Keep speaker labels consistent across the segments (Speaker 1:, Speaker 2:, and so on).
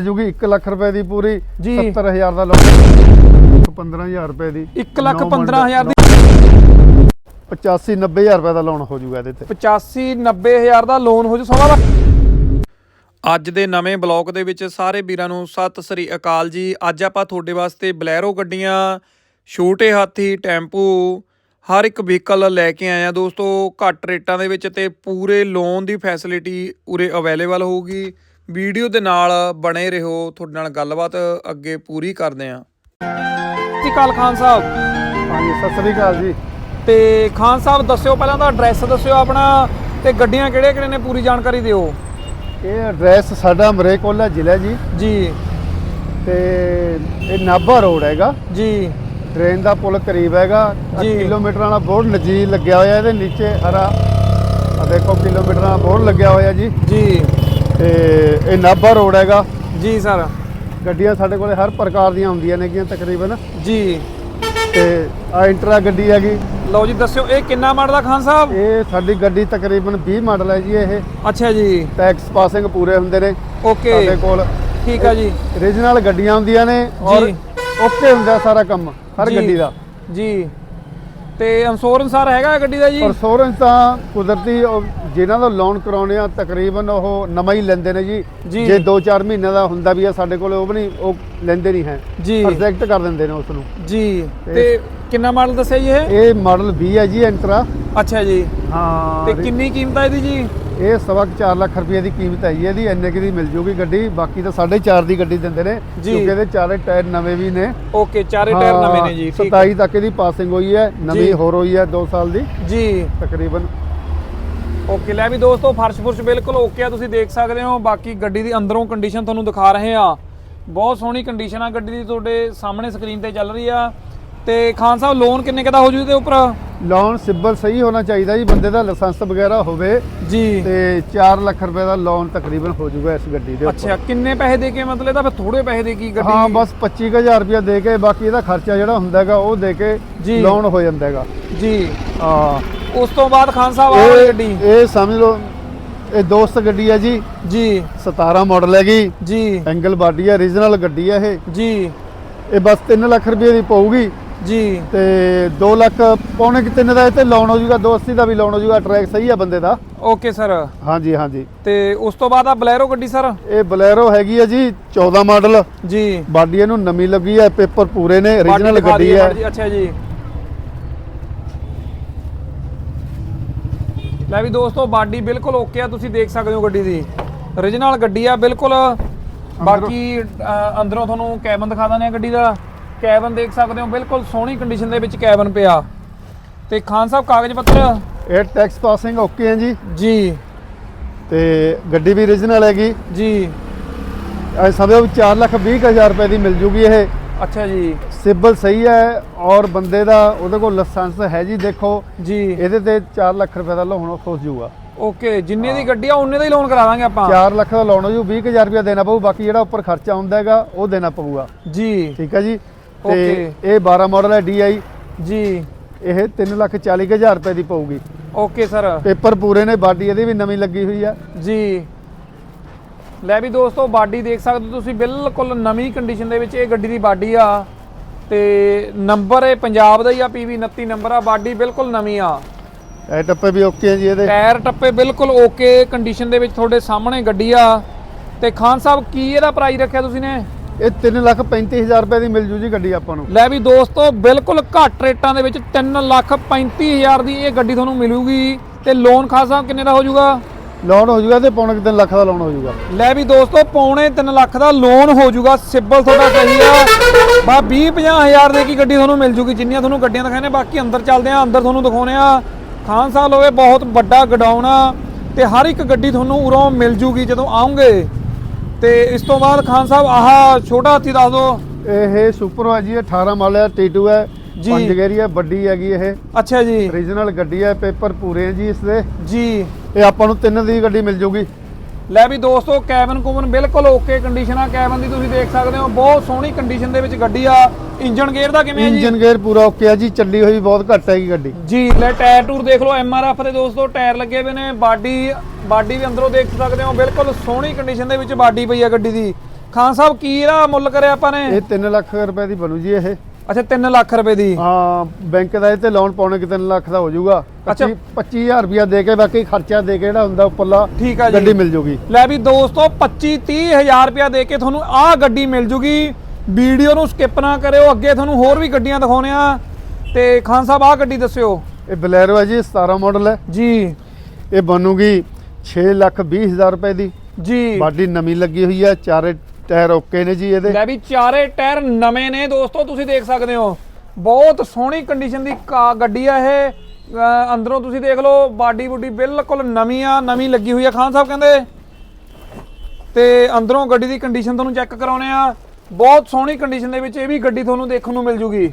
Speaker 1: ਜੂਗੀ 1 ਲੱਖ ਰੁਪਏ ਦੀ ਪੂਰੀ
Speaker 2: ਜੀ।
Speaker 1: 70000 ਦਾ ਲੋਨ 15000 ਰੁਪਏ ਦੀ।
Speaker 2: 1 ਲੱਖ
Speaker 1: ਨੌ
Speaker 2: 15000 ਦੀ।
Speaker 1: 85 90000 ਰੁਪਏ ਦਾ ਲੋਨ ਹੋ ਜੂਗਾ ਇਹਦੇ ਤੇ।
Speaker 2: 85 90000 ਦਾ ਲੋਨ ਹੋ ਜੂ ਸਵਾ ਲੱਖ
Speaker 3: ਅੱਜ ਦੇ ਨਵੇਂ ਬਲੌਗ ਦੇ ਵਿੱਚ ਸਾਰੇ ਵੀਰਾਂ ਨੂੰ ਸਤਿ ਸ੍ਰੀ ਅਕਾਲ ਜੀ। ਅੱਜ ਆਪਾਂ ਤੁਹਾਡੇ ਵਾਸਤੇ ਬਲੈਰੋ ਗੱਡੀਆਂ ਛੋਟੇ ਹਾਥੀ ਟੈਂਪੂ ਹਰ ਇੱਕ ਵਹੀਕਲ ਲੈ ਕੇ ਆਏ ਆ ਦੋਸਤੋ। ਘੱਟ ਰੇਟਾਂ ਦੇ ਵਿੱਚ ਤੇ ਪੂਰੇ ਲੋਨ ਦੀ ਫੈਸਿਲਿਟੀ ਉਰੇ ਅਵੇਲੇਬਲ ਹੋਊਗੀ। ਵੀਡੀਓ ਦੇ ਨਾਲ ਬਣੇ ਰਹੋ ਤੁਹਾਡੇ ਨਾਲ ਗੱਲਬਾਤ ਅੱਗੇ ਪੂਰੀ ਕਰਦੇ ਆ
Speaker 2: ਜੀ ਕਾਲ ਖਾਨ ਸਾਹਿਬ।
Speaker 1: ਹਾਂਜੀ ਸਤਿ ਸ੍ਰੀ ਅਕਾਲ ਜੀ।
Speaker 2: ਤੇ ਖਾਨ ਸਾਹਿਬ ਦੱਸਿਓ ਪਹਿਲਾਂ ਤਾਂ ਐਡਰੈਸ ਦੱਸਿਓ ਆਪਣਾ ਤੇ ਗੱਡੀਆਂ ਕਿਹੜੇ ਕਿਹੜੇ ਨੇ ਪੂਰੀ ਜਾਣਕਾਰੀ ਦਿਓ।
Speaker 1: ਇਹ ਐਡਰੈਸ ਸਾਡਾ ਮਰੇਕੋਲਾ ਜ਼ਿਲ੍ਹਾ ਜੀ।
Speaker 2: ਜੀ।
Speaker 1: ਤੇ ਇਹ ਨਾਭਾ ਰੋਡ ਹੈਗਾ।
Speaker 2: ਜੀ।
Speaker 1: ਟ੍ਰੇਨ ਦਾ ਪੁਲ ਕਰੀਬ ਹੈਗਾ। ਆਹ
Speaker 2: ਜੀ।
Speaker 1: ਕਿਲੋਮੀਟਰਾਂ ਵਾਲਾ ਬੋਰਡ ਨਜ਼ੀਰ ਲੱਗਿਆ ਹੋਇਆ ਇਹਦੇ ਨੀਚੇ ਹਰਾ ਆ ਦੇਖੋ ਕਿਲੋਮੀਟਰਾਂ ਦਾ ਬੋਰਡ ਲੱਗਿਆ ਹੋਇਆ ਜੀ।
Speaker 2: ਜੀ।
Speaker 1: ਤੇ ਇਹ ਨਾਭਾ ਰੋਡ ਹੈਗਾ।
Speaker 2: ਜੀ ਸਰ।
Speaker 1: ਗੱਡੀਆਂ ਸਾਡੇ ਕੋਲੇ ਹਰ ਪ੍ਰਕਾਰ ਦੀਆਂ ਹੁੰਦੀਆਂ ਨੇਗੀਆਂ ਤਕਰੀਬਨ।
Speaker 2: ਜੀ।
Speaker 1: ਤੇ ਆ ਇੰਟਰਾ ਗੱਡੀ ਹੈਗੀ।
Speaker 2: ਲਓ ਜੀ ਦੱਸਿਓ ਇਹ ਕਿੰਨਾ ਮਾਡਲ ਦਾ ਖਾਨ ਸਾਹਿਬ?
Speaker 1: ਇਹ ਸਾਡੀ ਗੱਡੀ ਤਕਰੀਬਨ 20 ਮਾਡਲ ਹੈ ਜੀ ਇਹ।
Speaker 2: ਅੱਛਾ ਜੀ।
Speaker 1: ਟੈਕਸ ਪਾਸਿੰਗ ਪੂਰੇ ਹੁੰਦੇ ਨੇ।
Speaker 2: ਓਕੇ।
Speaker 1: ਸਾਡੇ ਕੋਲ
Speaker 2: ਠੀਕ ਆ ਜੀ।
Speaker 1: ਓਰੀਜਨਲ ਗੱਡੀਆਂ ਹੁੰਦੀਆਂ ਨੇ ਔਰ। ਓਕੇ ਹੁੰਦਾ ਸਾਰਾ ਕੰਮ ਹਰ। ਗੱਡੀ ਦਾ।
Speaker 2: ਜੀ। ਤੇ ਇੰਸ਼ੋਰੈਂਸ ਸਰ ਹੈਗਾ ਗੱਡੀ ਦਾ ਜੀ?
Speaker 1: ਇੰਸ਼ੋਰੈਂਸ ਤਾਂ ਕੁਦਰਤੀ ਜਿਨ੍ਹਾਂ ਦਾ ਲੋਨ ਕਰਾਉਣੇ ਆ ਤਕਰੀਬਨ ਉਹ ਨਵਾਂ ਹੀ ਲੈਂਦੇ ਨੇ ਜੀ।
Speaker 2: ਜੀ।
Speaker 1: ਜੇ 2-4 ਮਹੀਨੇ ਦਾ ਹੁੰਦਾ ਵੀ ਆ ਸਾਡੇ ਕੋਲ ਉਹ ਵੀ ਨਹੀਂ ਉਹ ਲੈਂਦੇ ਨਹੀਂ ਹੈ।
Speaker 2: ਜੀ।
Speaker 1: ਰਿਜੈਕਟ ਕਰ ਦਿੰਦੇ ਨੇ ਉਸ ਨੂੰ
Speaker 2: ਜੀ। ਤੇ ਕਿੰਨਾ ਮਾਡਲ ਦੱਸਿਆ ਜੀ ਇਹ?
Speaker 1: ਇਹ ਮਾਡਲ 20 ਹੈ ਜੀ ਐਂਟਰਾ
Speaker 2: ਅੱਛਾ ਜੀ।
Speaker 1: ਹਾਂ
Speaker 2: ਤੇ ਕਿੰਨੀ ਕੀਮਤ ਹੈ ਇਹਦੀ ਜੀ?
Speaker 1: ਇਹ ਸਵਾ ਕੁ ਚਾਰ ਲੱਖ ਰੁਪਏ ਦੀ ਕੀਮਤ ਹੈ ਜੀ ਇਹਦੀ। ਇੰਨੇ ਕੁ ਦੀ ਮਿਲ ਜੂਗੀ ਗੱਡੀ ਬਾਕੀ ਤਾਂ 4.5 ਦੀ ਗੱਡੀ ਦਿੰਦੇ ਨੇ
Speaker 2: ਜੀ।
Speaker 1: ਕਿਉਂਕਿ ਇਹਦੇ ਚਾਰੇ ਟਾਇਰ ਨਵੇਂ ਵੀ ਨੇ।
Speaker 2: ਓਕੇ ਚਾਰੇ ਟਾਇਰ ਨਵੇਂ ਨੇ ਜੀ ਠੀਕ
Speaker 1: 27 ਤੱਕ ਇਹਦੀ ਪਾਸਿੰਗ ਹੋਈ ਹੈ
Speaker 2: ਜੀ।
Speaker 1: ਨਵੀਂ ਹੋਰ ਹੋਈ ਹੈ 2 ਸਾਲ ਦੀ।
Speaker 2: ਜੀ।
Speaker 1: ਤਕਰੀਬਨ
Speaker 2: ਓਕੇ ਲੈ ਵੀ ਦੋਸਤੋ ਫਰਸ਼ ਫੁਰਸ਼ ਬਿਲਕੁਲ ਓਕੇ ਆ ਤੁਸੀਂ ਦੇਖ ਸਕਦੇ ਹੋ। ਬਾਕੀ ਗੱਡੀ ਦੀ ਅੰਦਰੋਂ ਕੰਡੀਸ਼ਨ ਤੁਹਾਨੂੰ ਦਿਖਾ ਰਹੇ ਆ ਬਹੁਤ ਸੋਹਣੀ ਕੰਡੀਸ਼ਨ ਆ ਗੱਡੀ ਦੀ ਤੁਹਾਡੇ ਸਾਹਮਣੇ ਸਕਰੀਨ ਤੇ ਚੱਲ ਰਹੀ ਆ। ਤੇ ਖਾਨ ਸਾਹਿਬ ਲੋਨ ਕਿੰਨੇ ਕੁ ਦਾ ਹੋ ਜੂ ਇਹਦੇ ਉੱਪਰ?
Speaker 1: ਲੋਨ ਸਿਬਲ ਸਹੀ ਹੋਣਾ ਚਾਹੀਦਾ ਜੀ ਬੰਦੇ ਦਾ ਲਾਇਸੈਂਸ ਵਗੈਰਾ ਹੋਵੇ।
Speaker 2: ਜੀ।
Speaker 1: ਤੇ 4 ਲੱਖ ਰੁਪਏ ਦਾ ਲੋਨ ਤਕਰੀਬਨ ਹੋ ਜਾਊਗਾ ਇਸ ਗੱਡੀ ਦੇ ਉੱਪਰ।
Speaker 2: ਅੱਛਾ ਕਿੰਨੇ ਪੈਸੇ ਦੇ ਕੇ ਮਤਲਬ ਇਹਦਾ ਫਿਰ ਥੋੜੇ ਪੈਸੇ ਦੇ ਕੀ ਗੱਡੀ
Speaker 1: ਹਾਂ ਬਸ 25000 ਰੁਪਏ ਦੇ ਕੇ ਬਾਕੀ ਇਹਦਾ ਖਰਚਾ ਜਿਹੜਾ ਹੁੰਦਾ ਹੈਗਾ ਉਹ ਦੇ ਕੇ। ਲੋਨ ਹੋ ਜਾਂਦਾ ਹੈਗਾ।
Speaker 2: ਜੀ।
Speaker 1: ਹਾਂ।
Speaker 2: ਉਸ ਤੋਂ ਬਾਅਦ ਖਾਨ ਸਾਹਿਬ ਵਾਲੀ
Speaker 1: ਇਹ
Speaker 2: ਗੱਡੀ?
Speaker 1: ਇਹ ਸਮਝ ਲਓ ਇਹ ਦੋਸਤ ਗੱਡੀ ਹੈ ਜੀ।
Speaker 2: ਜੀ।
Speaker 1: 17 ਮਾਡਲ ਹੈਗੀ।
Speaker 2: ਜੀ।
Speaker 1: ਐਂਗਲ ਬਾਡੀ ਹੈ ਰੀਜਨਲ ਗੱਡੀ ਹੈ ਇਹ।
Speaker 2: ਜੀ।
Speaker 1: ਇਹ ਬਸ 3 ਲੱਖ ਰੁਪਏ ਦੀ ਪਊਗੀ।
Speaker 2: ਜੀ।
Speaker 1: ਤੇ 2 ਲੱਖ ਪੌਣੇ ਕਿ ਤਿੰਨ ਦਾ ਇਹ ਤੇ ਲੋਨ ਹੋ ਜਾਊਗਾ 280 ਦਾ ਵੀ ਲੋਨ ਹੋ ਜਾਊਗਾ ਟਰੈਕ ਸਹੀ ਹੈ ਬੰਦੇ ਦਾ।
Speaker 2: ਓਕੇ ਸਰ
Speaker 1: ਹਾਂਜੀ ਹਾਂਜੀ।
Speaker 2: ਤੇ ਉਸ ਤੋਂ ਬਾਅਦ ਆ ਬਲੈਰੋ ਗੱਡੀ ਸਰ
Speaker 1: ਇਹ ਬਲੈਰੋ ਹੈਗੀ ਹੈ ਜੀ 14 ਮਾਡਲ
Speaker 2: ਜੀ।
Speaker 1: ਬਾਡੀ ਇਹਨੂੰ ਨਵੀਂ ਲੱਗੀ ਹੈ ਪੇਪਰ ਪੂਰੇ ਨੇ
Speaker 2: ਦਿਖਾ
Speaker 1: ਗੱਡੀ ਹੈ
Speaker 2: ਅੱਛਾ ਜੀ। ਲੈ ਵੀ ਦੋਸਤੋ ਬਾਡੀ ਬਿਲਕੁਲ ਓਕੇ ਆ ਤੁਸੀਂ ਦੇਖ ਸਕਦੇ ਹੋ ਗੱਡੀ ਦੀ। ਓਰੀਜਨਲ ਗੱਡੀ ਆ ਬਿਲਕੁਲ। ਬਾਕੀ ਅੰਦਰੋਂ ਤੁਹਾਨੂੰ ਕੈਬਨ ਦਿਖਾ ਆ ਗੱਡੀ ਦਾ। ਕੈਬਨ ਦੇਖ ਸਕਦੇ ਹੋ ਬਿਲਕੁਲ ਸੋਹਣੀ ਕੰਡੀਸ਼ਨ ਦੇ ਵਿੱਚ ਕੈਬਨ ਪਿਆ। ਤੇ ਖਾਨ ਸਾਹਿਬ ਕਾਗਜ਼ ਪੱਤਰ?
Speaker 1: ਇਹ ਟੈਕਸ ਪਾਸਿੰਗ ਓਕੇ ਹੈ ਜੀ।
Speaker 2: ਜੀ।
Speaker 1: ਤੇ ਗੱਡੀ ਵੀ ਰੀਜਨਲ ਹੈਗੀ।
Speaker 2: ਜੀ।
Speaker 1: ਐ ਸਮਝੋ ਵੀ 4 ਲੱਖ 20 ਹਜ਼ਾਰ ਰੁਪਏ ਦੀ ਮਿਲ ਜੂਗੀ ਇਹ।
Speaker 2: ਅੱਛਾ ਜੀ।
Speaker 1: ਸਿਬਲ ਸਹੀ ਹੈ ਔਰ ਬੰਦੇ ਦਾ ਉਹਦੇ ਕੋਲ ਲਾਇਸੈਂਸ ਹੈ ਜੀ ਦੇਖੋ।
Speaker 2: ਜੀ।
Speaker 1: ਇਹਦੇ ਤੇ 4 ਲੱਖ ਰੁਪਏ ਦਾ ਲੋਨ ਹੋ ਜਾਊਗਾ
Speaker 2: ਓਕੇ ਜਿੰਨੇ ਦੀ ਗੱਡੀ ਆ ਉਹਨੇ ਦਾ ਹੀ ਲੋਨ ਕਰਾ ਦਾਂਗੇ ਆਪਾਂ।
Speaker 1: 4 ਲੱਖ ਦਾ ਲੋਨ ਹੋ ਜੂ 20000 ਰੁਪਏ ਦੇਣਾ ਪਊ ਬਾਕੀ ਜਿਹੜਾ ਉੱਪਰ ਖਰਚਾ ਹੁੰਦਾ ਹੈਗਾ ਉਹ ਦੇਣਾ ਪਊਗਾ।
Speaker 2: ਜੀ।
Speaker 1: ਠੀਕ ਹੈ ਜੀ? ਤੇ. ਇਹ 12 ਮਾਡਲ ਹੈ DI
Speaker 2: ਜੀ।
Speaker 1: ਇਹ 3 ਲੱਖ 40 ਹਜ਼ਾਰ ਰੁਪਏ ਦੀ ਪਊਗੀ।
Speaker 2: Okay sir.
Speaker 1: ਪੇਪਰ ਪੂਰੇ ਨੇ ਬਾਡੀ ਇਹਦੀ ਵੀ ਨਵੀਂ ਲੱਗੀ ਹੋਈ ਹੈ
Speaker 2: ਜੀ। ਲੈ ਵੀ ਦੋਸਤੋ ਬਾਡੀ ਦੇਖ ਸਕਦੇ ਹੋ ਤੁਸੀਂ ਬਿਲਕੁਲ ਨਵੀਂ ਕੰਡੀਸ਼ਨ ਦੇ ਵਿੱਚ ਇਹ ਗੱਡੀ ਦੀ ਬਾਡੀ ਆ। ਤੇ ਨੰਬਰ ਇਹ ਪੰਜਾਬ ਦਾ ਹੀ ਆ PV 29 ਨੰਬਰ ਆ ਬਾਡੀ ਬਿਲਕੁਲ ਨਵੀਂ ਆ।
Speaker 1: ਇਹ ਟੱਪੇ ਵੀ ਓਕੇ ਹੈ ਜੀ ਇਹਦੇ।
Speaker 2: ਟਾਇਰ ਟੱਪੇ ਬਿਲਕੁਲ ਓਕੇ ਕੰਡੀਸ਼ਨ ਦੇ ਵਿੱਚ ਤੁਹਾਡੇ ਸਾਹਮਣੇ ਗੱਡੀ ਆ। ਤੇ ਖਾਨ ਸਾਹਿਬ ਕੀ ਇਹਦਾ ਪ੍ਰਾਈਸ ਰੱਖਿਆ ਤੁਸੀਂ ਨੇ?
Speaker 1: ਇਹ 3 ਲੱਖ 35 ਹਜ਼ਾਰ ਰੁਪਏ ਦੀ ਮਿਲ ਜੂ ਜੀ ਗੱਡੀ ਆਪਾਂ ਨੂੰ।
Speaker 2: ਲੈ ਵੀ ਦੋਸਤੋ ਬਿਲਕੁਲ ਘੱਟ ਰੇਟਾਂ ਦੇ ਵਿੱਚ 3 ਲੱਖ 35 ਹਜ਼ਾਰ ਦੀ ਇਹ ਗੱਡੀ ਤੁਹਾਨੂੰ ਮਿਲੂਗੀ। ਤੇ ਲੋਨ ਖਾਨ ਸਾਹਿਬ ਕਿੰਨੇ ਦਾ ਹੋ ਜਾਊਗਾ?
Speaker 1: ਲੋਨ ਹੋ ਜੂਗਾ ਤੇ ਪੌਣੇ 3 ਲੱਖ ਦਾ ਲੋਨ ਹੋ ਜੂਗਾ।
Speaker 2: ਲੈ ਵੀ ਦੋਸਤੋ ਪੌਣੇ 3 ਲੱਖ ਦਾ ਲੋਨ ਹੋ ਜਾਊਗਾ ਸਿਬਲ ਤੁਹਾਡਾ ਸਹੀ ਆ। ਬਾ 20 50 ਹਜ਼ਾਰ ਦੇ ਕੀ ਗੱਡੀ ਤੁਹਾਨੂੰ ਮਿਲ ਜੂਗੀ ਜਿੰਨੀਆਂ ਤੁਹਾਨੂੰ ਗੱਡੀਆਂ ਦਿਖਾਣੇ ਬਾਕੀ ਅੰਦਰ ਚੱਲਦੇ ਆ ਅੰਦਰ ਤੁਹਾਨੂੰ ਦਿਖਾਉਣੇ ਆ। ਖਾਨ ਸਾਹਿਬ ਲੋਵੇ ਬਹੁਤ ਵੱਡਾ ਗਡਾਊਨ ਆ ਤੇ ਹਰ ਇੱਕ ਗੱਡੀ ਤੁਹਾਨੂੰ ਉਰੋਂ ਮਿਲ ਜੂਗੀ ਜਦੋਂ ਆਉਂਗੇ। ਤੇ ਇਸ ਤੋਂ ਬਾਅਦ ਖਾਨ ਸਾਹਿਬ ਆਹ ਛੋਟਾ ਹਾਥੀ ਦੱਸ ਦਿਓ।
Speaker 1: ਇਹ ਸੁਪਰ ਹੈ ਜੀ ਇਹ 18 ਮਾਡਲ ਹੈ T2 ਹੈ
Speaker 2: ਜੀ।
Speaker 1: ਪੰਜ ਗੇਰੀ ਹੈ ਵੱਡੀ ਹੈਗੀ ਇਹ।
Speaker 2: ਅੱਛਾ ਜੀ।
Speaker 1: ਓਰੀਜਨਲ ਗੱਡੀ ਹੈ ਪੇਪਰ ਪੂਰੇ ਹੈ ਜੀ ਇਸ ਦੇ
Speaker 2: ਜੀ।
Speaker 1: ਇਹ ਆਪਾਂ ਨੂੰ ਤਿੰਨ ਦੀ ਗੱਡੀ ਮਿਲ ਜੂਗੀ।
Speaker 2: ਲੈ ਵੀ ਦੋਸਤੋ ਕੈਬਨ ਕੁਬਨ ਬਿਲਕੁਲ ਓਕੇ ਕੰਡੀਸ਼ਨ ਆ। ਕੈਬਨ ਦੀ ਤੁਸੀਂ ਦੇਖ ਸਕਦੇ ਹੋ ਬਹੁਤ ਸੋਹਣੀ ਕੰਡੀਸ਼ਨ ਦੇ ਵਿੱਚ ਗੱਡੀ ਆ। ਇੰਜਨ ਗੇਅਰ ਦਾ ਕਿਵੇਂ ਹੈ ਜੀ?
Speaker 1: ਇੰਜਨ ਗੇਅਰ ਪੂਰਾ ਓਕੇ ਹੈ ਜੀ ਚੱਲੀ ਹੋਈ ਬਹੁਤ ਘੱਟ ਹੈਗੀ ਗੱਡੀ।
Speaker 2: ਜੀ ਲੈ ਟਾਇਰ ਟੂਰ ਦੇਖ ਲਓ ਐਮਆਰਐਫ ਦੇ ਦੋਸਤੋ ਟਾਇਰ ਲੱਗੇ ਹੋਏ ਨੇ। ਬਾਡੀ ਬਾਡੀ ਵੀ ਅੰਦਰੋਂ ਦੇਖ ਸਕਦੇ ਹੋ ਬਿਲਕੁਲ ਸੋਹਣੀ ਕੰਡੀਸ਼ਨ ਦੇ ਵਿੱਚ ਬਾਡੀ ਪਈ ਆ ਗੱਡੀ ਦੀ। ਖਾਨ ਸਾਹਿਬ ਕੀ ਇਹਦਾ ਮੁੱਲ ਕਰਿਆ ਆਪਾਂ ਨੇ?
Speaker 1: ਇਹ 3 ਲੱਖ ਰੁਪਏ ਦੀ ਬਣੂ ਜੀ ਇਹ।
Speaker 2: ਅੱਛਾ 3 ਲੱਖ ਰੁਪਏ ਦੀ।
Speaker 1: ਹਾਂ ਬੈਂਕ ਦਾ ਇਹ ਤੇ ਲੋਨ ਪਾਉਣੇ ਕਿ 3 ਲੱਖ ਦਾ ਹੋ ਜਾਊਗਾ।
Speaker 2: ਅੱਛਾ।
Speaker 1: 25000 ਰੁਪਇਆ ਦੇ ਕੇ ਬਾਕੀ ਖਰਚਾ ਦੇ ਕੇ ਜਿਹੜਾ ਹੁੰਦਾ ਉੱਪਰਲਾ
Speaker 2: ਠੀਕ ਆ ਜੀ।
Speaker 1: ਗੱਡੀ ਮਿਲ ਜੂਗੀ।
Speaker 2: ਲੈ ਵੀ ਦੋਸਤੋ 25 30000 ਰੁਪਇਆ ਦੇ ਕੇ ਤੁਹਾਨੂੰ ਆਹ ਗੱਡੀ ਮਿਲ ਜੂਗੀ। ਵੀਡੀਓ ਨੂੰ ਸਕਿਪ ਨਾ ਕਰਿਓ ਅੱਗੇ ਤੁਹਾਨੂੰ ਹੋਰ ਵੀ ਗੱਡੀਆਂ ਦਿਖਾਉਣੇ ਆ। ਤੇ ਖਾਨ ਸਾਹਿਬ ਆਹ ਗੱਡੀ ਦੱਸਿਓ।
Speaker 1: ਇਹ ਬਲੈਰੋ ਹੈ ਜੀ 17 ਮਾਡਲ ਹੈ।
Speaker 2: ਜੀ।
Speaker 1: ਇਹ ਬਣੂਗੀ 6 ਲੱਖ 20 ਹਜ਼ਾਰ ਰੁਪਏ ਦੀ।
Speaker 2: ਜੀ।
Speaker 1: ਬਾਡੀ ਨਵੀਂ ਲੱਗੀ ਹੋਈ ਹੈ ਚਾਰੇ ਟਾਇਰ ਓਕੇ ਨੇ ਜੀ ਇਹਦੇ।
Speaker 2: ਲੈ ਵੀ ਚਾਰੇ ਟਾਇਰ ਨਵੇਂ ਨੇ ਦੋਸਤੋ ਤੁਸੀਂ ਦੇਖ ਸਕਦੇ ਹੋ। ਬਹੁਤ ਸੋਹਣੀ ਕੰਡੀਸ਼ਨ ਦੀ ਗੱਡੀ ਆ ਇਹ। ਅੰਦਰੋਂ ਤੁਸੀਂ ਦੇਖ ਲਓ ਬਾਡੀ ਬੁੱਡੀ ਬਿਲਕੁਲ ਨਵੀਂ ਆ ਨਵੀਂ ਲੱਗੀ ਹੋਈ ਆ। ਖਾਨ ਸਾਹਿਬ ਕਹਿੰਦੇ ਤੇ ਅੰਦਰੋਂ ਗੱਡੀ ਦੀ ਕੰਡੀਸ਼ਨ ਤੁਹਾਨੂੰ ਚੈੱਕ ਕਰਾਉਣੇ ਆ। ਬਹੁਤ ਸੋਹਣੀ ਕੰਡੀਸ਼ਨ ਦੇ ਵਿੱਚ ਇਹ ਵੀ ਗੱਡੀ ਤੁਹਾਨੂੰ ਦੇਖਣ ਨੂੰ ਮਿਲ ਜੂਗੀ।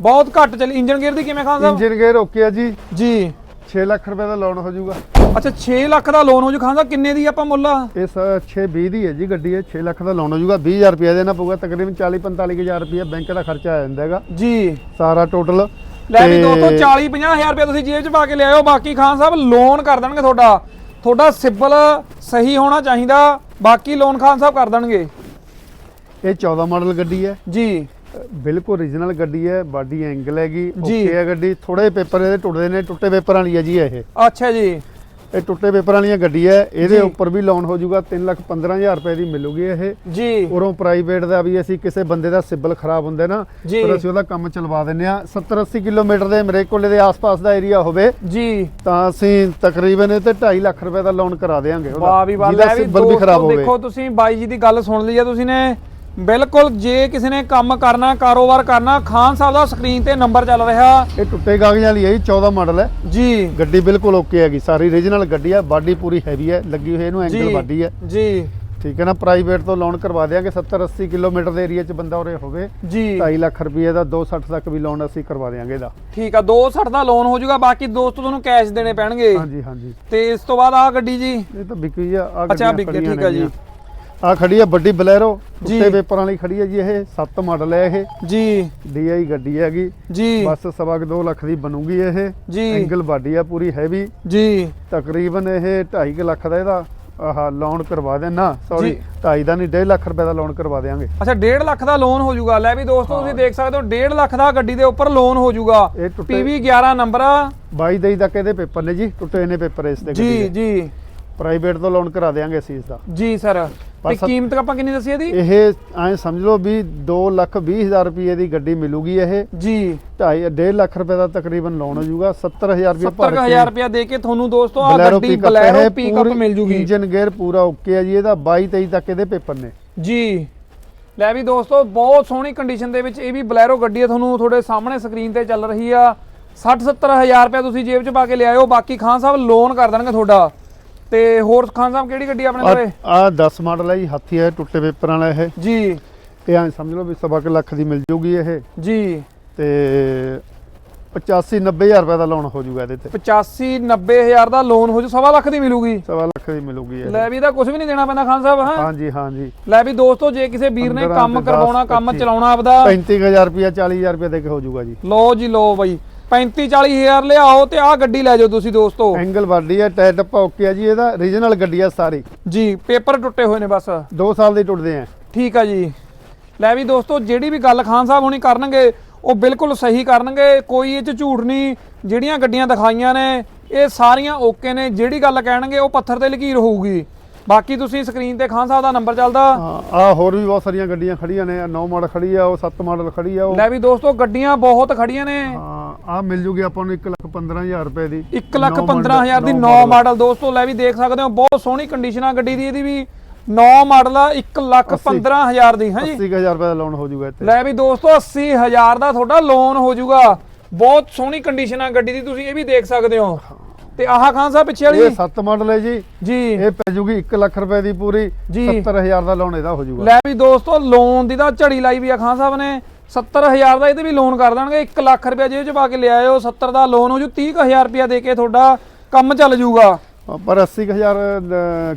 Speaker 2: ਬਹੁਤ ਘੱਟ ਚੱਲੀ। ਇੰਜਨ ਗੇਅਰ ਦੀ ਕਿਵੇਂ Khan Sahib?
Speaker 1: Engine gear okay ਹੈ ਜੀ।
Speaker 2: ਜੀ।
Speaker 1: 6 ਲੱਖ ਰੁਪਏ ਦਾ ਲੋਨ ਹੋ ਜਾਊਗਾ
Speaker 2: ਅੱਛਾ 6 ਲੱਖ ਦਾ ਲੋਨ ਹੋ ਜੂ। ਖਾਨ ਸਾਹਿਬ ਕਿੰਨੇ ਦੀ ਆਪਾਂ ਮੁੱਲ? ਆ
Speaker 1: ਇਸ 620 ਦੀ ਹੈ ਜੀ ਗੱਡੀ ਹੈ 6 ਲੱਖ ਦਾ ਲੋਨ ਹੋ ਜਾਊਗਾ 20000 ਰੁਪਏ ਦੇਣਾ ਪਊਗਾ। ਤਕਰੀਬਨ 40 45000 ਰੁਪਏ ਬੈਂਕ ਦਾ ਖਰਚਾ ਆ ਜਾਂਦਾ ਹੈਗਾ।
Speaker 2: ਜੀ।
Speaker 1: ਸਾਰਾ ਟੋਟਲ
Speaker 2: ਲੈ ਵੀ ਦੋਸਤੋ 40 50000 ਰੁਪਏ ਤੁਸੀਂ ਜੇਬ 'ਚ ਪਾ ਕੇ ਲਿਆਇਓ। ਬਾਕੀ ਖਾਨ ਸਾਹਿਬ ਲੋਨ ਕਰ ਦੇਣਗੇ ਤੁਹਾਡਾ। ਤੁਹਾਡਾ ਸਿਬਲ ਸਹੀ ਹੋਣਾ ਚਾਹੀਦਾ। ਬਾਕੀ ਲੋਨ ਖਾਨ ਸਾਹਿਬ ਕਰ ਦੇਣਗੇ।
Speaker 1: ਇਹ 14 ਮਾਡਲ ਗੱਡੀ ਹੈ।
Speaker 2: ਜੀ।
Speaker 1: ਬਿਲਕੁਲ ਓਰੀਜਨਲ ਗੱਡੀ ਹੈ। ਬਾਡੀ ਐਂਗਲ ਹੈਗੀ। ਓਕੇ ਹੈ ਗੱਡੀ। ਥੋੜੇ ਪੇਪਰ ਇਹਦੇ ਟੁੱਟਦੇ ਨੇ। ਟੁੱਟੇ ਪੇਪਰ ਵਾਲੀ ਹੈ ਜੀ ਇਹ।
Speaker 2: ਅੱਛਾ ਜੀ।
Speaker 1: ਇਹ ਟੁੱਟੇ ਪੇਪਰ ਵਾਲੀਆਂ ਗੱਡੀ ਹੈ ਇਹਦੇ। ਉੱਪਰ ਵੀ ਲੋਨ ਹੋ ਜਾਊਗਾ 3 ਲੱਖ 15000 ਰੁਪਏ ਦੀ ਮਿਲੂਗੀ ਇਹ।
Speaker 2: ਜੀ।
Speaker 1: ਉਰੋਂ ਪ੍ਰਾਈਵੇਟ ਦਾ ਵੀ ਅਸੀਂ ਕਿਸੇ ਬੰਦੇ ਦਾ ਸਿਬਲ ਖਰਾਬ ਹੁੰਦਾ ਨਾ। ਫਿਰ ਅਸੀਂ ਉਹਦਾ ਕੰਮ ਚਲਵਾ ਦਿੰਨੇ ਆ 70 80 ਕਿਲੋਮੀਟਰ ਦੇ ਮੇਰੇ ਕੋਲੇ ਦੇ ਆਸ-ਪਾਸ ਦਾ ਏਰੀਆ ਹੋਵੇ
Speaker 2: ਜੀ।
Speaker 1: ਤਾਂ ਅਸੀਂ ਤਕਰੀਬਨ ਇਹ ਤੇ 2.5 ਲੱਖ ਰੁਪਏ ਦਾ ਲੋਨ ਕਰਾ ਦੇਵਾਂਗੇ ਉਹਦਾ,
Speaker 2: ਵਾਹ ਵੀ ਵਾਹ ਲੈ ਵੀ
Speaker 1: ਖਰਾਬ ਹੋਵੇ।
Speaker 2: ਦੇਖੋ ਤੁਸੀਂ ਬਾਈ ਜੀ ਦੀ ਗੱਲ ਸੁਣ ਲਈ ਆ ਤੁਸੀਂ ਨੇ। ਬਿਲਕੁਲ ਜੇ ਕਿਸੇ ਨੇ ਕੰਮ ਕਰਨਾ ਕਾਰੋਬਾਰ ਕਰਨਾ ਖਾਨ ਸਾਹਿਬ ਦਾ ਸਕਰੀਨ ਤੇ ਨੰਬਰ ਚੱਲ ਰਿਹਾ।
Speaker 1: ਇਹ ਟੁੱਟੇ ਕਾਗਜ਼ਾਂ ਵਾਲੀ ਹੈ ਜੀ 14 ਮਾਡਲ ਹੈ।
Speaker 2: ਜੀ।
Speaker 1: ਗੱਡੀ ਬਿਲਕੁਲ ਓਕੇ ਹੈਗੀ ਸਾਰੀ ਓਰੀਜਨਲ ਗੱਡੀ ਹੈ ਬਾਡੀ ਪੂਰੀ ਹੈਵੀ ਹੈ ਲੱਗੀ ਹੋਈ ਇਹਨੂੰ ਐਂਗਲ ਬਾਡੀ ਹੈ।
Speaker 2: ਜੀ।
Speaker 1: ਠੀਕ ਹੈ ਨਾ ਪ੍ਰਾਈਵੇਟ ਤੋਂ ਲੋਨ ਕਰਵਾ ਦੇਵਾਂਗੇ 70 80 ਕਿਲੋਮੀਟਰ ਦੇ ਏਰੀਆ 'ਚ ਬੰਦਾ ਉਰੇ ਹੋਵੇ।
Speaker 2: ਜੀ।
Speaker 1: 2.5 ਲੱਖ ਰੁਪਏ ਦਾ 260 ਤੱਕ ਵੀ ਲੋਨ ਅਸੀਂ ਕਰਵਾ ਦੇਵਾਂਗੇ ਇਹਦਾ।
Speaker 2: ਠੀਕ ਆ 260 ਦਾ ਲੋਨ ਹੋ ਜਾਊਗਾ ਬਾਕੀ ਦੋਸਤੋ ਤੁਹਾਨੂੰ ਕੈਸ਼ ਦੇਣੇ ਪੈਣਗੇ।
Speaker 1: ਹਾਂਜੀ ਹਾਂਜੀ।
Speaker 2: ਤੇ ਇਸ ਤੋਂ ਬਾਅਦ ਆਹ ਗੱਡੀ ਜੀ।
Speaker 1: ਇਹ ਤਾਂ ਵਿਕੀ ਆ ਆ
Speaker 2: ਅੱਛਾ, ਵਿਕ ਠੀਕ ਆ ਜੀ।
Speaker 1: ਆ ਖੜੀ ਹੈ ਵੱਡੀ ਬਲੈਰੋ। ਟੁੱਟੇ ਪੇਪਰਾਂ ਵਾਲੀ ਖੜੀ ਹੈ ਜੀ ਇਹ 7 ਮਾਡਲ ਹੈ ਇਹ।
Speaker 2: ਜੀ।
Speaker 1: ਡੀਆਈ ਗੱਡੀ ਹੈਗੀ।
Speaker 2: ਜੀ।
Speaker 1: ਬਸ ਸਵਾ ਕੁ 2 ਲੱਖ ਦੀ ਬਣੂਗੀ ਇਹ।
Speaker 2: ਜੀ।
Speaker 1: ਐਂਗਲ ਬਾਡੀ ਆ ਪੂਰੀ ਹੈਵੀ।
Speaker 2: ਜੀ।
Speaker 1: ਤਕਰੀਬਨ ਇਹ 2.5 ਲੱਖ ਦਾ ਇਹਦਾ ਆਹ ਲੋਨ ਕਰਵਾ ਦੇਣਾ ਸੌਰੀ
Speaker 2: ਜੀ।
Speaker 1: 2.5 ਦਾ ਨਹੀਂ 1.5 ਲੱਖ ਰੁਪਏ ਦਾ ਲੋਨ ਕਰਵਾ ਦੇਵਾਂਗੇ।
Speaker 2: ਅੱਛਾ 1.5 ਲੱਖ ਦਾ ਲੋਨ ਹੋ ਜਾਊਗਾ। ਲੈ ਵੀ ਦੋਸਤੋ ਤੁਸੀਂ ਦੇਖ ਸਕਦੇ ਹੋ 1.5 ਲੱਖ ਦਾ ਗੱਡੀ ਦੇ ਉੱਪਰ ਲੋਨ ਹੋ ਜਾਊਗਾ। PV 11 ਨੰਬਰ ਆ।
Speaker 1: 22 23 ਤੱਕ ਇਹਦੇ ਪੇਪਰ ਨੇ ਜੀ ਟੁੱਟੇ ਨੇ ਪੇਪਰ ਇਸ ਦੇ
Speaker 2: ਜੀ ਜੀ।
Speaker 1: ਪ੍ਰਾਈਵੇਟ ਤੋਂ ਲੋਨ ਕਰਾ ਦੇਵਾਂਗੇ ਅਸੀਂ ਇਸ ਦਾ।
Speaker 2: ਜੀ ਸਰ ਤੇ ਕੀਮਤ ਆਪਾਂ ਕਿੰਨੀ ਦੱਸੀ ਇਹਦੀ?
Speaker 1: ਇਹ ਐ ਸਮਝ ਲਓ ਵੀ 2 ਲੱਖ 20 ਹਜ਼ਾਰ ਰੁਪਏ ਦੀ ਗੱਡੀ ਮਿਲੂਗੀ ਇਹ।
Speaker 2: ਜੀ।
Speaker 1: 2.5 1.5 ਲੱਖ ਰੁਪਏ ਦਾ ਤਕਰੀਬਨ ਲੋਨ ਹੋ ਜਾਊਗਾ 70000 ਰੁਪਏ ਭਰ
Speaker 2: 70000 ਰੁਪਇਆ ਦੇ ਕੇ ਤੁਹਾਨੂੰ ਦੋਸਤੋ ਆ ਗੱਡੀ ਬਲੈਰੋ ਪਿਕਅਪ ਮਿਲ ਜੂਗੀ।
Speaker 1: ਇੰਜਨ ਗੇਅਰ ਪੂਰਾ ਓਕੇ ਹੈ ਜੀ ਇਹਦਾ 22 23 ਤੱਕ ਇਹਦੇ ਪੇਪਰ ਨੇ।
Speaker 2: ਜੀ। ਲੈ ਵੀ ਦੋਸਤੋ ਬਹੁਤ ਸੋਹਣੀ ਕੰਡੀਸ਼ਨ ਦੇ ਵਿੱਚ ਇਹ ਵੀ ਬਲੈਰੋ ਗੱਡੀ ਹੈ ਤੁਹਾਨੂੰ ਤੁਹਾਡੇ ਸਾਹਮਣੇ ਸਕਰੀਨ ਤੇ ਚੱਲ ਰਹੀ ਆ। 60 70000 ਰੁਪਏ ਤੁਸੀਂ ਜੇਬ 'ਚ ਪਾ ਕੇ ਲਿਆਇਓ ਬਾਕੀ ਖਾਨ ਸਾਹਿਬ ਲੋਨ ਕਰ ਦੇਣਗੇ ਤੁਹਾਡਾ। ਤੇ ਹੋਰ ਖਾਨ ਸਾਹਿਬ ਕਿਹੜੀ ਗੱਡੀ ਆਪਣੇ ਕੋਲੇ?
Speaker 1: ਆ 10 ਮਾਡਲ ਹੈ ਜੀ ਹਾਥੀ ਹੈ ਟੁੱਟੇ ਪੇਪਰ ਵਾਲਾ ਇਹ।
Speaker 2: ਜੀ।
Speaker 1: ਇਹ ਐ ਸਮਝ ਲਓ ਵੀ ਸਵਾ ਕੁ ਲੱਖ ਦੀ ਮਿਲ ਜੂਗੀ ਇਹ।
Speaker 2: ਜੀ।
Speaker 1: ਤੇ 85 90000 ਰੁਪਏ ਦਾ ਲੋਨ ਹੋ ਜਾਊਗਾ ਇਹਦੇ ਤੇ।
Speaker 2: 85 90000 ਦਾ ਲੋਨ ਹੋ ਜੂ ਸਵਾ ਲੱਖ ਦੀ ਮਿਲੂਗੀ?
Speaker 1: ਸਵਾ ਲੱਖ ਦੀ ਮਿਲੂਗੀ ਇਹ।
Speaker 2: ਲੈ ਵੀ ਤਾਂ ਕੁਝ ਵੀ ਨਹੀਂ ਦੇਣਾ ਪੈਂਦਾ ਖਾਨ ਸਾਹਿਬ ਹਾਂ?
Speaker 1: ਹਾਂਜੀ ਹਾਂਜੀ।
Speaker 2: ਲੈ ਵੀ ਦੋਸਤੋ ਜੇ ਕਿਸੇ ਵੀਰ ਨੇ
Speaker 1: 15
Speaker 2: ਕੰਮ
Speaker 1: ਤੇ 10,
Speaker 2: ਕਰਵਾਉਣਾ ਕੰਮ
Speaker 1: 25
Speaker 2: ਚਲਾਉਣਾ ਆਪਦਾ।
Speaker 1: 35000 ਰੁਪਏ 40000 ਰੁਪਏ ਦੇ ਕੇ ਹੋ ਜਾਊਗਾ ਜੀ।
Speaker 2: ਲੋ ਜੀ ਲੋ ਬਾਈ। 35 40000 ਲਿਆਓ ਤੇ ਆਹ ਗੱਡੀ ਲੈ ਜਾਓ ਤੁਸੀਂ ਦੋਸਤੋ।
Speaker 1: ਐਂਗਲ ਬਾਡੀ ਹੈ ਟਾਇਰ ਟੱਪਾ ਓਕੇ ਹੈ ਜੀ ਇਹਦਾ ਓਰੀਜਨਲ ਗੱਡੀ ਹੈ ਸਾਰੀ।
Speaker 2: ਜੀ ਪੇਪਰ ਟੁੱਟੇ ਹੋਏ ਨੇ ਬਸ।
Speaker 1: 2 ਸਾਲ ਦੇ ਟੁੱਟਦੇ ਆ।
Speaker 2: ਠੀਕ ਆ ਜੀ। ਲੈ ਵੀ ਦੋਸਤੋ ਜਿਹੜੀ ਵੀ ਗੱਲ ਖਾਨ ਸਾਹਿਬ ਹੁਣੀ ਕਰਨਗੇ ਉਹ ਬਿਲਕੁਲ ਸਹੀ ਕਰਨਗੇ ਕੋਈ ਇਹ ਚ ਝੂਠ ਨਹੀਂ ਜਿਹੜੀਆਂ ਗੱਡੀਆਂ ਦਿਖਾਈਆਂ ਨੇ ਇਹ ਸਾਰੀਆਂ ਓਕੇ ਨੇ ਜਿਹੜੀ ਗੱਲ ਕਹਿਣਗੇ ਉਹ ਪੱਥਰ ਤੇ ਲਕੀਰ ਹੋਊਗੀ। ਬਾਕੀ ਤੁਸੀਂ ਸਕਰੀਨ ਤੇ ਖਾਨ ਸਾਹਿਬ ਦਾ ਨੰਬਰ ਚੱਲਦਾ।
Speaker 1: ਆ ਹੋਰ ਵੀ ਬਹੁਤ ਸਾਰੀਆਂ ਗੱਡੀਆਂ ਖੜੀਆਂ ਨੇ 9 ਮਾਡਲ ਖੜੀ ਆ ਉਹ 7 ਮਾਡਲ ਖੜੀ ਆ ਉਹ
Speaker 2: ਲੈ ਵੀ ਦੋਸਤੋ ਗੱਡੀਆਂ ਬਹੁਤ ਖੜੀਆਂ ਨੇ।
Speaker 1: ਆ ਮਿਲ ਜੂਗੀ ਆਪਾਂ ਨੂੰ 1 ਲੱਖ 15000 ਰੁਪਏ ਦੀ।
Speaker 2: 1 ਲੱਖ
Speaker 1: ਨੌ
Speaker 2: 15000 ਦੀ
Speaker 1: ਨੌ
Speaker 2: 9 ਮਾਡਲ। ਦੋਸਤੋ ਲੈ ਵੀ ਦੇਖ ਸਕਦੇ ਹੋ ਬਹੁਤ ਸੋਹਣੀ ਕੰਡੀਸ਼ਨ ਆ ਗੱਡੀ ਦੀ ਇਹਦੀ ਵੀ। 9 ਮਾਡਲ ਆ 1 ਲੱਖ 15000 ਦੀ ਹਾਂਜੀ।
Speaker 1: 80000 ਰੁਪਏ ਦਾ ਲੋਨ ਹੋ ਜਾਊਗਾ ਇੱਥੇ।
Speaker 2: ਲੈ ਵੀ ਦੋਸਤੋ 80000 ਦਾ ਤੁਹਾਡਾ ਲੋਨ ਹੋ ਜਾਊਗਾ ਬਹੁਤ ਸੋਹਣੀ ਕੰਡੀਸ਼ਨ ਆ ਗੱਡੀ ਦੀ ਤੁਸੀਂ ਇਹ ਵੀ ਦੇਖ ਸਕਦੇ ਹੋ। ਤੇ ਆਹ ਖਾਨ ਸਾਹਿਬ ਪਿੱਛੇ
Speaker 1: ਇਹ
Speaker 2: ਵਾਲੀ
Speaker 1: 7 ਮਾਡਲ ਹੈ ਜੀ।
Speaker 2: ਜੀ।
Speaker 1: ਇਹ ਪੈ ਜੂਗੀ 1 ਲੱਖ ਰੁਪਏ ਦੀ ਪੂਰੀ
Speaker 2: ਜੀ।
Speaker 1: 70000 ਦਾ ਲੋਨ ਇਹਦਾ ਹੋ ਜਾਊਗਾ
Speaker 2: ਲੈ ਵੀ ਦੋਸਤੋ ਲੋਨ ਦੀ ਤਾਂ ਝੜੀ ਲਾਈ ਵੀ ਆ ਖਾਨ ਸਾਹਿਬ ਨੇ। 70000 ਦਾ ਇਹਦੇ ਵੀ ਲੋਨ ਕਰ ਦੇਣਗੇ। 1 ਲੱਖ ਰੁਪਏ ਜੇਬ 'ਚ ਪਾ ਕੇ ਲਿਆਇਓ। 70 ਦਾ ਲੋਨ ਹੋ ਜੂ। 30000 ਰੁਪਏ ਦੇ ਕੇ ਤੁਹਾਡਾ ਕੰਮ ਚੱਲ ਜਾਊਗਾ
Speaker 1: ਪਰ 80000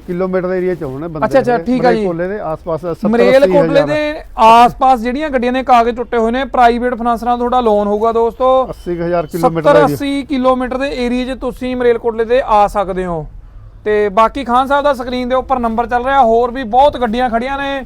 Speaker 1: ਕਿਲੋਮੀਟਰ ਦੇ ਏਰੀਆ ਚ ਹੋਣੇ ਬੰਦੇ
Speaker 2: ਅੱਛਾ, ਅੱਛਾ। ਠੀਕ ਆ ਜੀ।
Speaker 1: ਕੋਲੇ ਦੇ ਆਸ-ਪਾਸ 70
Speaker 2: ਮਰੇਲ ਕੋਟਲੇ ਦੇ। ਆਸ-ਪਾਸ ਜਿਹੜੀਆਂ ਗੱਡੀਆਂ ਨੇ ਕਾਗਜ਼ ਟੁੱਟੇ ਹੋਏ ਨੇ ਪ੍ਰਾਈਵੇਟ ਫਾਈਨਾਂਸਰਾਂ ਤੁਹਾਡਾ ਲੋਨ ਹੋਊਗਾ ਦੋਸਤੋ।
Speaker 1: 80000 ਕਿਲੋਮੀਟਰ
Speaker 2: 70
Speaker 1: ਦਾ ਏਰੀਆ
Speaker 2: 80 ਕਿਲੋਮੀਟਰ ਦੇ ਏਰੀਆ 'ਚ ਤੁਸੀਂ ਮਰੇਲਕੋਟਲੇ ਦੇ ਆ ਸਕਦੇ ਹੋ। ਤੇ ਬਾਕੀ ਖਾਨ ਸਾਹਿਬ ਦਾ ਸਕਰੀਨ ਦੇ ਉੱਪਰ ਨੰਬਰ ਚੱਲ ਰਿਹਾ ਹੋਰ ਵੀ ਬਹੁਤ ਗੱਡੀਆਂ ਖੜੀਆਂ ਨੇ।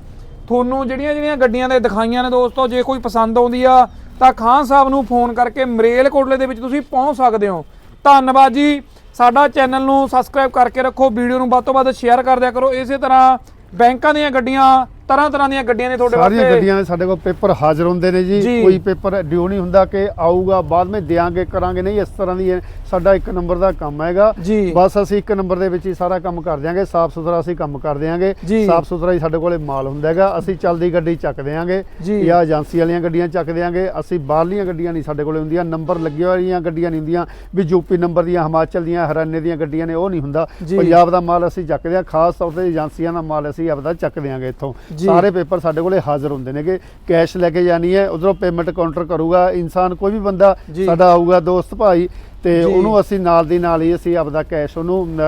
Speaker 2: ਤੁਹਾਨੂੰ ਜਿਹੜੀਆਂ ਜਿਹੜੀਆਂ ਗੱਡੀਆਂ ਦੇ ਦਿਖਾਈਆਂ ਨੇ ਦੋਸਤੋ ਜੇ ਕੋਈ ਪਸੰਦ ਆਉਂਦੀ ਆ ਤਾਂ ਖਾਨ ਸਾਹਿਬ ਨੂੰ ਫੋਨ ਕਰਕੇ ਮਰੇਲ ਕੋਟਲੇ ਦੇ ਵਿੱਚ ਤੁਸੀਂ ਪਹੁੰਚ ਸਕਦੇ ਹੋ। ਧੰਨਵਾਦ ਜੀ। ਸਾਡਾ ਚੈਨਲ ਨੂੰ ਸਬਸਕ੍ਰਾਈਬ ਕਰਕੇ ਰੱਖੋ, ਵੀਡੀਓ ਨੂੰ ਵੱਧ ਤੋਂ ਵੱਧ ਸ਼ੇਅਰ ਕਰ ਦਿਆ ਕਰੋ। ਇਸੇ ਤਰ੍ਹਾਂ ਬੈਂਕਾਂ ਦੀਆਂ ਗੱਡੀਆਂ ਤਰ੍ਹਾਂ ਤਰ੍ਹਾਂ ਦੀਆਂ ਗੱਡੀਆਂ ਨੇ ਤੁਹਾਡੇ
Speaker 1: ਸਾਰੀਆਂ ਗੱਡੀਆਂ ਦੇ ਸਾਡੇ ਕੋਲ ਪੇਪਰ ਹਾਜ਼ਰ ਹੁੰਦੇ ਨੇ ਜੀ। ਕੋਈ ਪੇਪਰ ਡਿਊ ਨਹੀਂ ਹੁੰਦਾ ਕਿ ਆਊਗਾ ਬਾਅਦ ਵਿੱਚ ਦਿਆਂਗੇ ਕਰਾਂਗੇ ਨਹੀਂ ਇਸ ਤਰ੍ਹਾਂ ਦੀ ਹੈ। ਸਾਡਾ ਇੱਕ ਨੰਬਰ ਦਾ ਕੰਮ ਹੈਗਾ। ਬਸ ਅਸੀਂ ਇੱਕ ਨੰਬਰ ਦੇ ਵਿੱਚ ਹੀ ਸਾਰਾ ਕੰਮ ਕਰ ਦਿਆਂਗੇ ਸਾਫ਼ ਸੁਥਰਾ ਅਸੀਂ ਕੰਮ ਕਰ ਦਿਆਂਗੇ। ਸਾਫ਼ ਸੁਥਰਾ ਹੀ ਸਾਡੇ ਕੋਲੇ ਮਾਲ ਹੁੰਦਾ ਹੈਗਾ ਅਸੀਂ ਚੱਲਦੀ ਗੱਡੀ ਚੱਕ ਦਿਆਂਗੇ
Speaker 2: ਜੀ।
Speaker 1: ਏਜੰਸੀ ਵਾਲੀਆਂ ਗੱਡੀਆਂ ਚੱਕ ਦਿਆਂਗੇ ਅਸੀਂ ਬਾਹਰਲੀਆਂ ਗੱਡੀਆਂ ਨਹੀਂ ਸਾਡੇ ਕੋਲੇ ਹੁੰਦੀਆਂ ਨੰਬਰ ਲੱਗੇ ਹੋਈਆਂ ਗੱਡੀਆਂ ਨਹੀਂ ਹੁੰਦੀਆਂ ਵੀ ਯੂਪੀ ਨੰਬਰ ਦੀਆਂ ਹਿਮਾਚਲ ਦੀਆਂ ਹਰਿਆਣੇ ਦੀਆਂ ਗੱਡੀਆਂ ਨੇ ਉਹ ਨਹੀਂ ਹੁੰਦਾ। ਪੰਜਾਬ ਦਾ ਮਾਲ ਅਸੀਂ ਚੱਕਦੇ ਹਾਂ ਖਾਸ ਤੌਰ ਤੇ ਏਜੰਸੀਆਂ ਦਾ ਮਾਲ ਅਸੀਂ ਆਪਦਾ ਚੱਕ ਦਿਆਂਗੇ ਇੱਥੋਂ। ਸਾਰੇ ਪੇਪਰ ਸਾਡੇ ਕੋਲੇ ਹਾਜ਼ਰ ਹੁੰਦੇ ਨੇਗੇ ਕੈਸ਼ ਲੈ ਕੇ ਜਾਣੀ ਹੈ ਉਧਰੋਂ ਪੇਮੈਂਟ ਕਾਊਂਟਰ ਕਰੂਗਾ ਇਨਸਾਨ ਕੋਈ ਵੀ ਬੰਦਾ। ਸਾਡਾ ਆਊਗਾ ਦੋਸਤ ਭਾਈ ਤੇ। ਉਹਨੂੰ ਅਸੀਂ ਨਾਲ ਦੀ ਨਾਲ ਹੀ ਅਸੀਂ ਆਪਦਾ ਕੈਸ਼ ਉਹਨੂੰ ਨ-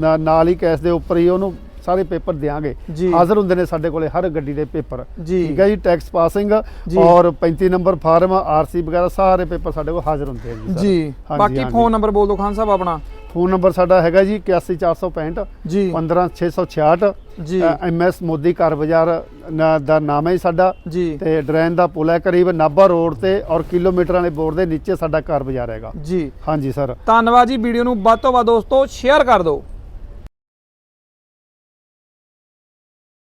Speaker 1: ਨ- ਨਾਲ ਹੀ ਕੈਸ਼ ਦੇ ਉੱਪਰ ਹੀ ਉਹਨੂੰ ਸਾਰੇ ਪੇਪਰ ਦਿਆਂਗੇ
Speaker 2: ਜੀ।
Speaker 1: ਹਾਜ਼ਰ ਹੁੰਦੇ ਨੇ ਸਾਡੇ ਕੋਲੇ ਹਰ ਗੱਡੀ ਦੇ ਪੇਪਰ। ਠੀਕ ਹੈ ਜੀ ਟੈਕਸ ਪਾਸਿੰਗ। ਔਰ 35 ਨੰਬਰ ਫਾਰਮ ਆਰਸੀ ਵਗੈਰਾ ਸਾਰੇ ਪੇਪਰ ਸਾਡੇ ਕੋਲ ਹਾਜ਼ਰ ਹੁੰਦੇ ਆ ਜੀ
Speaker 2: ਬਾਕੀ। ਫੋਨ ਨੰਬਰ ਬੋਲ ਦਿਓ ਖਾਨ ਸਾਹਿਬ ਆਪਣਾ
Speaker 1: ਫੋਨ ਨੰਬਰ ਸਾਡਾ ਹੈਗਾ ਜੀ 81465
Speaker 2: ਜੀ।
Speaker 1: 15666
Speaker 2: ਜੀ।
Speaker 1: ਐਮਐਸ ਮੋਦੀ ਘਰ ਬਾਜ਼ਾਰ ਦਾ ਨਾਮ ਹੈ ਸਾਡਾ।
Speaker 2: ਜੀ।
Speaker 1: ਤੇ ਡਰੈਨ ਦਾ ਪੁਲ ਹੈ ਕਰੀਬ ਨਾਭਾ ਰੋਡ ਤੇ ਔਰ ਕਿਲੋਮੀਟਰਾਂ ਦੇ ਬੋਰਡ ਦੇ ਨੀਚੇ ਸਾਡਾ ਘਰ ਬਾਜ਼ਾਰ ਹੈਗਾ।
Speaker 2: ਜੀ।
Speaker 1: ਹਾਂਜੀ ਸਰ।
Speaker 2: ਧੰਨਵਾਦ ਜੀ ਵੀਡੀਓ ਨੂੰ ਵੱਧ ਤੋਂ ਵੱਧ ਦੋਸਤੋ ਸ਼ੇਅਰ ਕਰ ਦਿਓ।